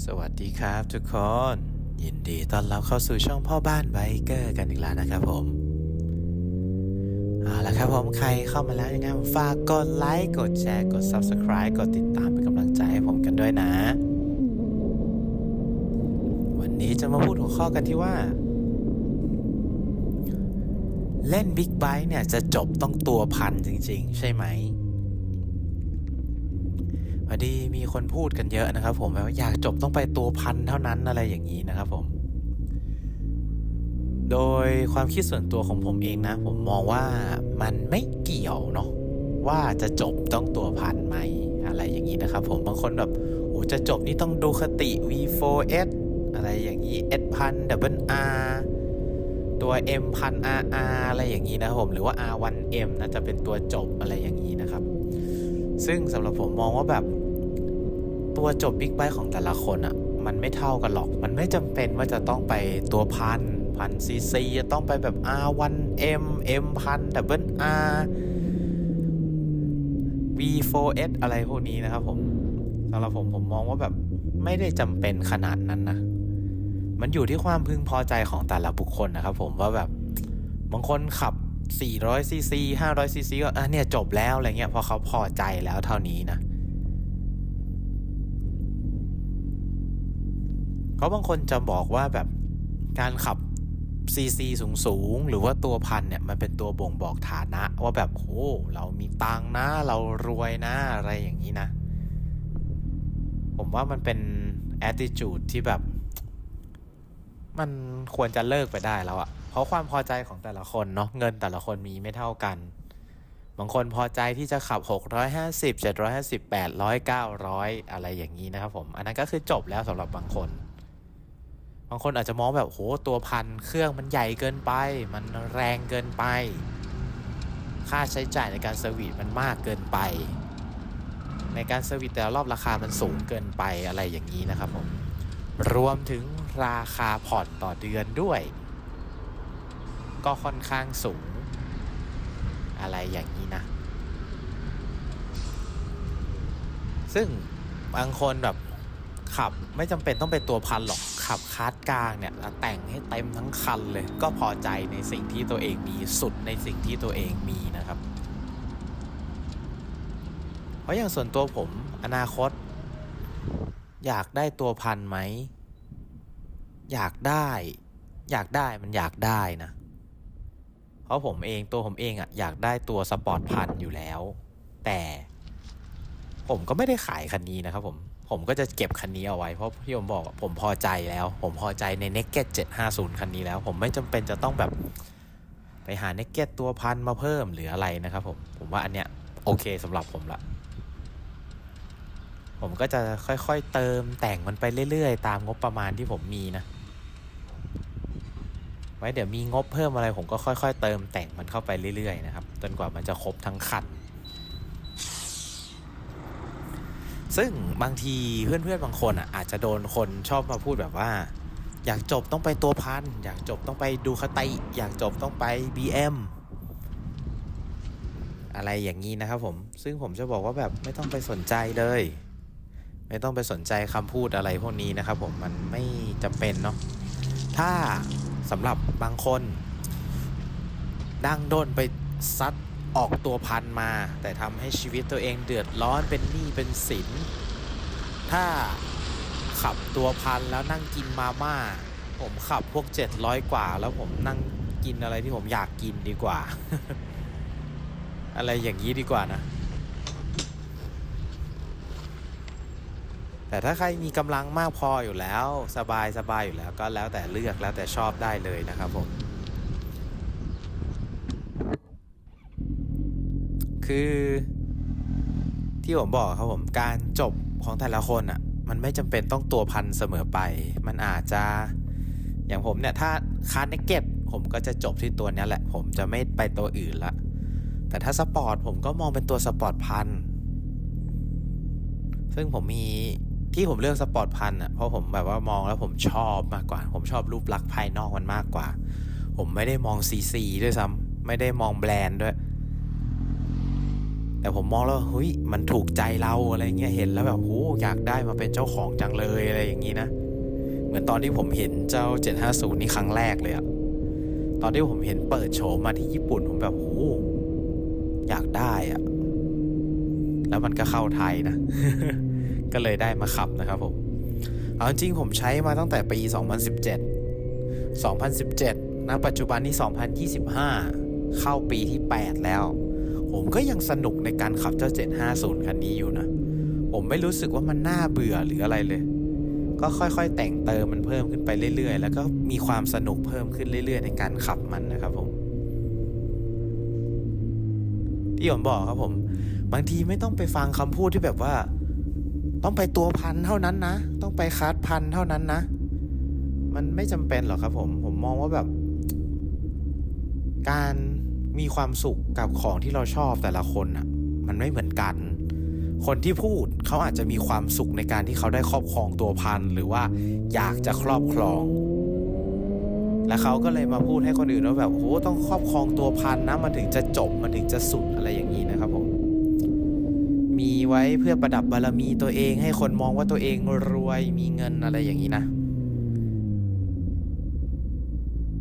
สวัสดีครับทุกคน ยินดีต้อนรับเข้าสู่ช่องพ่อบ้านไบเกอร์กันอีกแล้วนะครับผมเอาละครับผมใครเข้ามาแล้วยังไงฝากกดไลค์กดแชร์กด Subscribe กดติดตามเป็นกำลังใจให้ผมกันด้วยนะ วันนี้จะมาพูดหัวข้อกันที่ว่า เล่นบิ๊กไบค์เนี่ยจะจบต้องตัวพันจริง ๆ ใช่ไหม พอดีมีคนพูดกันเยอะนะครับ ผมว่าอยากจบต้องไปตัวพันเท่านั้นอะไรอย่างนี้นะครับผม โดยความคิดส่วนตัวของผมเองนะ ผมมองว่ามันไม่เกี่ยวเนาะว่าจะจบต้องตัวพันไหมอะไรอย่างนี้นะครับ ผมบางคนแบบโอ้จะจบนี่ต้องดูคติ V4S อะไรอย่างนี้ S พัน double R ตัว M พัน RR อะไรอย่างนี้นะครับผมหรือว่า R1M นะจะเป็นตัวจบอะไรอย่างนี้นะครับ ซึ่งสำหรับผมมองว่าแบบ ตัวจบบิ๊กไบค์ของแต่ละคนอะ่ะมันไม่เท่ากันหรอก มันไม่จำเป็นว่าจะต้องไปตัวพันพันซีซีจะต้องไปแบบ R1M M พัน double R V4S อะไรพวกนี้นะครับผมสำหรับผมผมมองว่าแบบไม่ได้จำเป็นขนาดนั้นนะ มันอยู่ที่ความพึงพอใจของแต่ละบุคคลนะครับผมว่าแบบบางคนขับ400ซีซี500ซีซีก็อะเนี่ยจบแล้วอะไรเงี้ยพราะเขาพอใจแล้วเท่านี้นะ เขาบางคนจะบอกว่าแบบการขับซีซีสูงสูงๆหรือว่าตัวพันเนี่ยมันเป็นตัวบ่งบอกฐานะ ว่าแบบโอ้เรามีตังนะเรารวยนะอะไรอย่างนี้นะ ผมว่ามันเป็น attitude ที่แบบ มันควรจะเลิกไปได้แล้วอะเพราะความพอใจของแต่ละคนเนาะเงินแต่ละคนมีไม่เท่ากัน บางคนพอใจที่จะขับ 650 750 800 900 อะไรอย่างนี้นะครับผม อันนั้นก็คือจบแล้วสำหรับบางคน บางคนอาจจะมองแบบโหตัวพันเครื่องมันใหญ่เกินไป มันแรงเกินไป ค่าใช้จ่ายในการเซอร์วิสมันมากเกินไป ในการเซอร์วิสแต่ละรอบราคามันสูงเกินไปอะไรอย่างนี้นะครับผมรวมถึงราคาผ่อนต่อเดือนด้วย ก็ค่อนข้างสูง อะไรอย่างนี้นะ ซึ่งบางคนแบบ ขับไม่จำเป็นต้องเป็นตัวพันหรอกขับคาร์ดกลางเนี่ยแล้วแต่งให้เต็มทั้งคันเลย ก็พอใจในสิ่งที่ตัวเองมีสุดในสิ่งที่ตัวเองมีนะครับ เพราะอย่างส่วนตัวผมอนาคต อยากได้ตัวพันไหม อยากได้ อยากได้มันอยากได้นะ เพราะผมเองตัวผมเองอะอยากได้ตัวสปอร์ตพันอยู่แล้ว แต่ผมก็ไม่ได้ขายคันนี้นะครับผม ผมก็จะเก็บคันนี้เอาไว้เพราะที่ผมบอกผมพอใจแล้ว ผมพอใจใน Naked 750 คันนี้แล้ว ผมไม่จำเป็นจะต้องแบบไปหา Naked ตัวพันมาเพิ่มหรืออะไรนะครับผมผมว่าอันเนี้ยโอเคสำหรับผมละผมก็จะค่อยๆเติมแต่งมันไปเรื่อยๆ ตามงบประมาณที่ผมมีนะไว้เดี๋ยวมีงบเพิ่มอะไรผมก็ค่อย ๆ เติมแต่งมันเข้าไปเรื่อยๆนะครับจนกว่ามันจะครบทั้งคัน ซึ่งบางทีเพื่อนๆบางคนอะอาจจะโดนคนชอบมาพูดแบบว่า อยากจบต้องไปตัวพัน อยากจบต้องไปดูคติอยากจบต้องไป BM อะไรอย่างนี้นะครับผม ซึ่งผมจะบอกว่าแบบไม่ต้องไปสนใจเลย ไม่ต้องไปสนใจคำพูดอะไรพวกนี้นะครับผมมันไม่จำเป็นเนาะถ้าสำหรับบางคนดังโดนไปซัด ออกตัวพันมา แต่ทำให้ชีวิตตัวเองเดือดร้อนเป็นหนี้เป็นสิน ถ้าขับตัวพันแล้วนั่งกินมาม่า ผมขับพวก 700 กว่า แล้วผมนั่งกินอะไรที่ผมอยากกินดีกว่า อะไรอย่างนี้ดีกว่านะ แต่ถ้าใครมีกำลังมากพออยู่แล้ว สบายสบายอยู่แล้วก็แล้วแต่เลือกแล้วแต่ชอบได้เลยนะครับผม คือที่ผมบอกครับผมการจบของแต่ละคนอะ มันไม่จำเป็นต้องตัวพันเสมอไป มันอาจจะอย่างผมเนี่ยถ้าคาร์เนเก็ตผมก็จะจบที่ตัวนี้แหละ ผมจะไม่ไปตัวอื่นละ แต่ถ้าสปอร์ตผมก็มองเป็นตัวสปอร์ตพันซึ่งผมมีที่ผมเลือกสปอร์ตพันอะเพราะผมแบบว่ามองแล้วผมชอบมากกว่า ผมชอบรูปลักษณ์ภายนอกมันมากกว่า ผมไม่ได้มองซีซีด้วยซ้ำไม่ได้มองแบรนด์ด้วย แต่ผมมองแล้วเฮ้ยมันถูกใจเราอะไรเงี้ยเห็นแล้วแบบโอ้อยากได้มาเป็นเจ้าของจังเลยอะไรอย่างนี้นะ เหมือนตอนที่ผมเห็นเจ้า 750 นี่ครั้งแรกเลยอะตอนที่ผมเห็นเปิดโฉมมาที่ญี่ปุ่นผมแบบโอ้อยากได้อะแล้วมันก็เข้าไทยนะ ก็เลยได้มาขับนะครับผม เอาจริงผมใช้มาตั้งแต่ปี 2017 2017ณปัจจุบันนี้ 2025 เข้าปีที่ 8 แล้ว ก็ยังสนุกในการขับเจ้า 750 คันนี้อยู่นะ ผมไม่รู้สึกว่ามันน่าเบื่อหรืออะไรเลย ก็ค่อยๆ แต่งเติมมันเพิ่มขึ้นไปเรื่อย ๆ แล้วก็มีความสนุกเพิ่มขึ้นเรื่อย ๆ ในการขับมันนะครับผมที่ผมบอกครับผม บางทีไม่ต้องไปฟังคำพูดที่แบบว่า ต้องไปตัวพันเท่านั้นนะ ต้องไปคัดพันเท่านั้นนะ มันไม่จำเป็นหรอกครับผม ผมมองว่าแบบ การ มีความสุขกับของที่เราชอบแต่ละคนอะ มันไม่เหมือนกัน คนที่พูดเขาอาจจะมีความสุขในการที่เขาได้ครอบครองตัวพันหรือว่าอยากจะครอบครอง แล้วเขาก็เลยมาพูดให้คนอื่นว่าแบบโอ้ต้องครอบครองตัวพันนะมันถึงจะจบมันถึงจะสุดอะไรอย่างนี้นะครับผมมีไว้เพื่อประดับบารมีตัวเองให้คนมองว่าตัวเองรวยมีเงินอะไรอย่างนี้นะ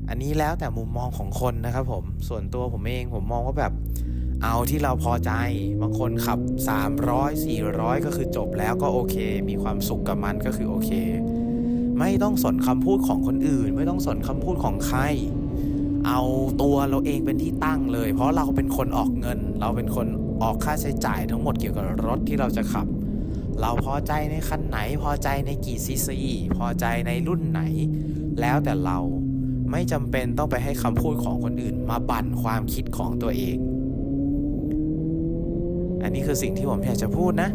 อันนี้แล้วแต่มุมมองของคนนะครับผมส่วนตัวผมเองผมมองว่าแบบเอาที่เราพอใจ บางคนขับ 300 400 ก็คือจบแล้วก็โอเค มีความสุขกับมันก็คือโอเค ไม่ต้องสนคำพูดของคนอื่น ไม่ต้องสนคำพูดของใคร เอาตัวเราเองเป็นที่ตั้งเลย เพราะเราเป็นคนออกเงิน เราเป็นคนออกค่าใช้จ่ายทั้งหมดเกี่ยวกับรถที่เราจะขับ เราพอใจในคันไหน พอใจในกี่ซีซี พอใจในรุ่นไหน แล้วแต่เรา ไม่จำเป็นต้องไปให้คำพูดของคนอื่น มาบั่นความคิดของตัวเอง อันนี้คือสิ่งที่ผมอยากจะพูดนะ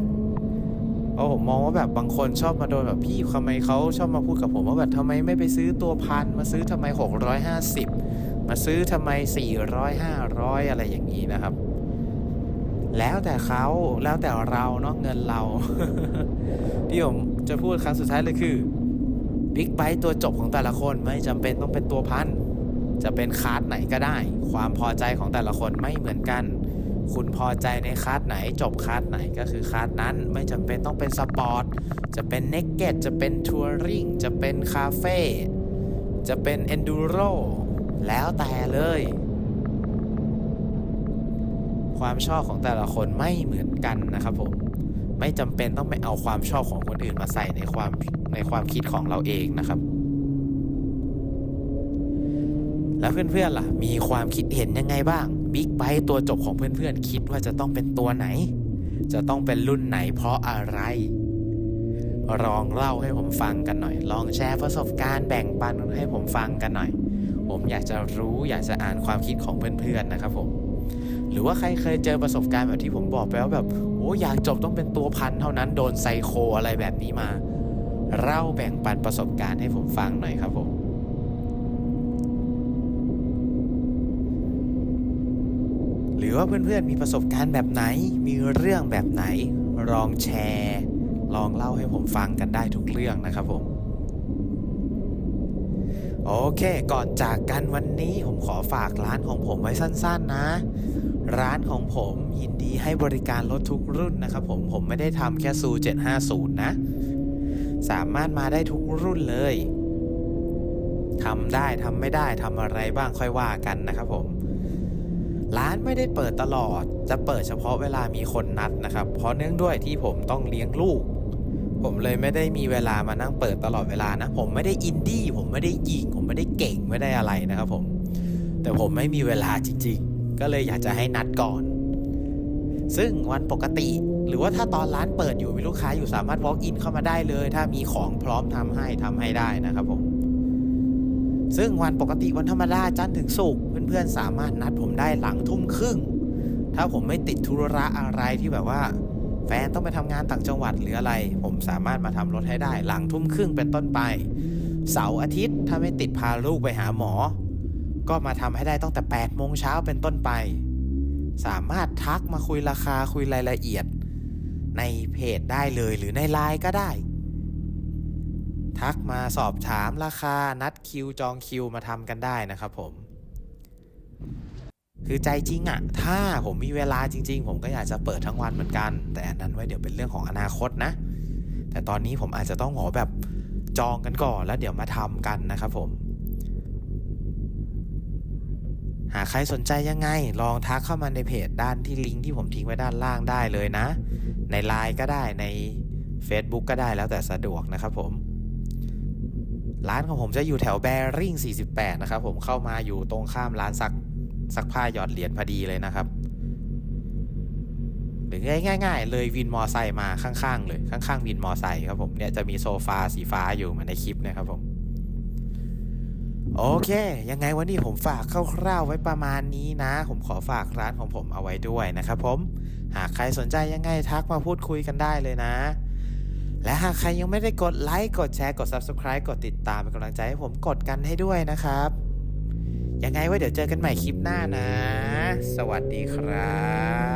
เพราะผมมองว่าแบบบางคนชอบมาโดนแบบพี่ทำไมเขาชอบมาพูดกับผมว่าแบบทำไมไม่ไปซื้อตัวพันมาซื้อทำไม 650 มาซื้อทำไม 400 500 อะไรอย่างนี้นะครับ แล้วแต่เขาแล้วแต่เราเนาะเงินเรา ที่ผมจะพูดครั้งสุดท้ายเลยคือ บิ๊กไบค์ตัวจบของแต่ละคนไม่จำเป็นต้องเป็นตัวพัน จะเป็นคาร์ดไหนก็ได้ ความพอใจของแต่ละคนไม่เหมือนกัน คุณพอใจในคาร์ดไหน จบคาร์ดไหนก็คือคาร์ดนั้น ไม่จำเป็นต้องเป็นสปอร์ต จะเป็นเน็กเก็ตจะเป็นทัวริงจะเป็นคาเฟ่จะเป็นเอนดูโรแล้วแต่เลย ความชอบของแต่ละคนไม่เหมือนกันนะครับผม ไม่จำเป็นต้องไปเอาความชอบของคนอื่นมาใส่ในความ ในความคิดของเราเองนะครับ แล้วเพื่อนๆล่ะ มีความคิดเห็นยังไงบ้างบิ๊กไบค์ตัวจบของเพื่อนๆ คิดว่าจะต้องเป็นตัวไหน จะต้องเป็นรุ่นไหนเพราะอะไรลองเล่าให้ผมฟังกันหน่อย ลองแชร์ประสบการณ์แบ่งปันให้ผมฟังกันหน่อย ผมอยากจะรู้อยากจะอ่านความคิดของเพื่อนๆนะครับผมหรือว่าใครเคยเจอประสบการณ์แบบที่ผมบอกไปว่าแบบโอ้อยากจบต้องเป็นตัวพันเท่านั้นโดนไซโคอะไรแบบนี้มา เล่าแบ่งปันประสบการณ์ให้ผมฟังหน่อยครับผม หรือว่าเพื่อนๆมีประสบการณ์แบบไหน มีเรื่องแบบไหน ลองแชร์ ลองเล่าให้ผมฟังกันได้ทุกเรื่องนะครับผมโอเค ก่อนจากกันวันนี้ผมขอฝากร้านของผมไว้สั้นๆนะ ร้านของผมยินดีให้บริการรถทุกรุ่นนะครับผม ผมไม่ได้ทำแค่ซู750 นะ สามารถมาได้ทุกรุ่นเลยทำได้ทำไม่ได้ทำอะไรบ้างค่อยว่ากันนะครับผม ร้านไม่ได้เปิดตลอด จะเปิดเฉพาะเวลามีคนนัดนะครับ เพราะเนื่องด้วยที่ผมต้องเลี้ยงลูก ผมเลยไม่ได้มีเวลามานั่งเปิดตลอดเวลานะ ผมไม่ได้อินดี้ผมไม่ได้ยิง ผมไม่ได้เก่งไม่ได้อะไรนะครับผม แต่ผมไม่มีเวลาจริงๆ ก็เลยอยากจะให้นัดก่อน ซึ่งวันปกติ หรือว่าถ้าตอนร้านเปิดอยู่มีลูกค้าอยู่สามารถ walk in เข้ามาได้เลย ถ้ามีของพร้อมทำให้ทำให้ได้นะครับผมซึ่งวันปกติวันธรรมดาจันทร์ถึงศุกร์เพื่อนๆสามารถนัดผมได้หลังทุ่มครึ่ง ถ้าผมไม่ติดธุระอะไรที่แบบว่า แฟนต้องไปทำงานต่างจังหวัดหรืออะไร ผมสามารถมาทำรถให้ได้หลังทุ่มครึ่งเป็นต้นไป เสาร์อาทิตย์ถ้าไม่ติดพาลูกไปหาหมอ ก็มาทำให้ได้ตั้งแต่8โมงเช้าเป็นต้นไป สามารถทักมาคุยราคาคุยรายละเอียด ในเพจได้เลยหรือในไลน์ก็ได้ ทักมาสอบถามราคานัดคิวจองคิวมาทำกันได้นะครับผม คือใจจริงอะถ้าผมมีเวลาจริง ๆ ผมก็อยากจะเปิดทั้งวันเหมือนกัน แต่อันนั้นไว้เดี๋ยวเป็นเรื่องของอนาคตนะ แต่ตอนนี้ผมอาจจะต้องขอแบบจองกันก่อนแล้วเดี๋ยวมาทำกันนะครับผม หากใครสนใจยังไง ลองทักเข้ามาในเพจด้านที่ลิงก์ที่ผมทิ้งไว้ด้านล่างได้เลยนะ ใน Line ก็ได้ใน Facebook ก็ได้แล้วแต่สะดวกนะครับผม ร้านของผมจะอยู่แถวแบริ่ง 48 นะครับผมเข้ามาอยู่ตรงข้ามร้านซักซักผ้าหยอดเหรียญพอดีเลยนะครับ หรือง่าย ๆ เลยวินมอไซค์มาข้างๆเลยข้างๆวินมอไซค์ครับผมเนี่ยจะมีโซฟาสีฟ้าอยู่เหมือนในคลิปนะครับผม โอเค ยังไงวันนี้ผมฝากคร่าวๆไว้ประมาณนี้นะ ผมขอฝากร้านของผมเอาไว้ด้วยนะครับผม หากใครสนใจยังไงทักมาพูดคุยกันได้เลยนะ และหากใครยังไม่ได้กดไลค์ กดแชร์ กด Subscribe กดติดตามเป็นกำลังใจให้ผมกดกันให้ด้วยนะครับ ยังไงไว้เดี๋ยวเจอกันใหม่คลิปหน้านะ สวัสดีครับ